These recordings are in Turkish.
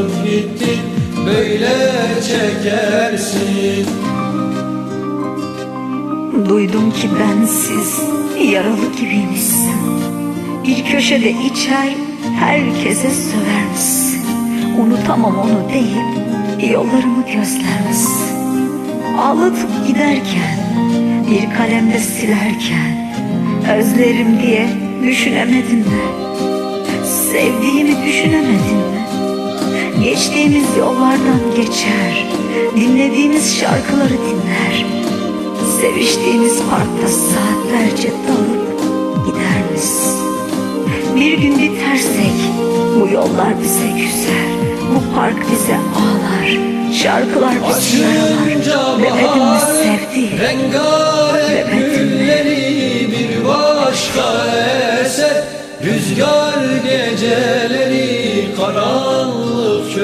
bırakıp gittin böyle çekersin Duydum ki bensiz yaralı gibiymişsin Bir köşede içer herkese sövermişsin Unutamam onu deyip yollarımı gözlermişsin Ağlatıp giderken bir kalemde silerken Özlerim diye düşünemedin mi? Sevdiğimi düşünemedin mi? Geçtiğimiz yollardan geçer. Dinlediğimiz şarkıları dinler. Seviştiğimiz parkta saatlerce dalıp gider misin? Bir gün bitersek bu yollar bize küser. Bu park bize ağlar. Şarkılar bizi yaralar baharın sevdiğim rengarenk gülleri bir başka eser. Rüzgar geceleri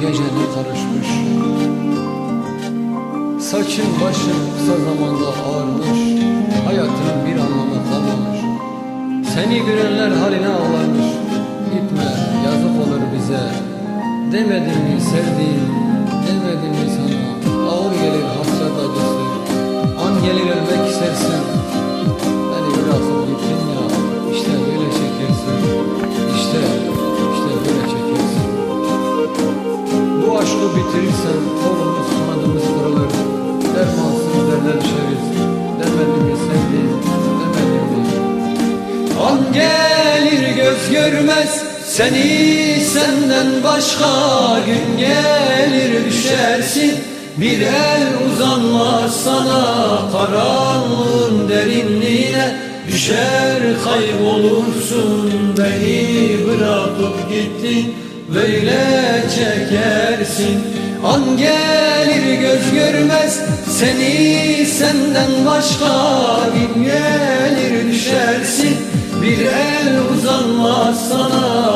gecene karışmış. Saçın başın kısa zamanda ağarmış Hayatın bir anlamı kalmamış. Seni görenler haline ağlarmış Gitme yazık olur bize. Demedim mi sevdiğim Demedim mi sana? Ağır gelir hasret acısı. An gelir ölmek bitirirsen kolumuz kanadımız kırılır Dermansız derde düşeriz. Demedim mi sevdiğim demedim mi An gelir göz görmez Seni senden başka gün gelir. Düşersin Bir el uzanmaz sana karanlığın derinliğine. Düşer kaybolursun beni bırakıp gittin Böyle çekersin. An gelir göz görmez. Seni senden başka gün gelir düşersin. Bir el uzanmaz sana